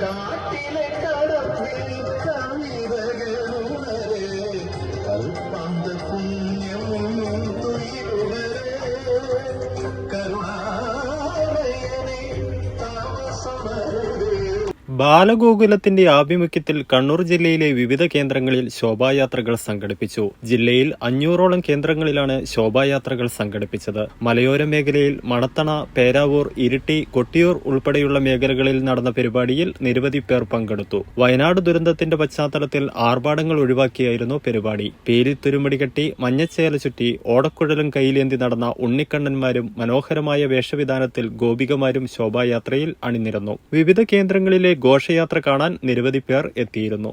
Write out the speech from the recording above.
God. ബാലഗോകുലത്തിന്റെ ആഭിമുഖ്യത്തിൽ കണ്ണൂർ ജില്ലയിലെ വിവിധ കേന്ദ്രങ്ങളിൽ ശോഭായാത്രകൾ സംഘടിപ്പിച്ചു. ജില്ലയിൽ അഞ്ഞൂറോളം കേന്ദ്രങ്ങളിലാണ് ശോഭായാത്രകൾ സംഘടിപ്പിച്ചത്. മലയോര മേഖലയിൽ മണത്തണ പേരാവൂർ ഇരിട്ടി കൊട്ടിയൂർ ഉൾപ്പെടെയുള്ള മേഖലകളിൽ നടന്ന പരിപാടിയിൽ നിരവധി പേർ പങ്കെടുത്തു. വയനാട് ദുരന്തത്തിന്റെ പശ്ചാത്തലത്തിൽ ആർഭാടങ്ങൾ ഒഴിവാക്കിയായിരുന്നു പരിപാടി. പേരിൽ തുരുമടി കെട്ടി മഞ്ഞച്ചേല ചുറ്റി ഓടക്കുഴലും കയ്യിലേന്തി നടന്ന ഉണ്ണിക്കണ്ണന്മാരും മനോഹരമായ വേഷവിധാനത്തിൽ ഗോപികമാരും ശോഭായാത്രയിൽ അണിനിരന്നു. വിവിധ കേന്ദ്രങ്ങളിലെ ഘോഷയാത്ര കാണാൻ നിരവധി പേർ എത്തിയിരുന്നു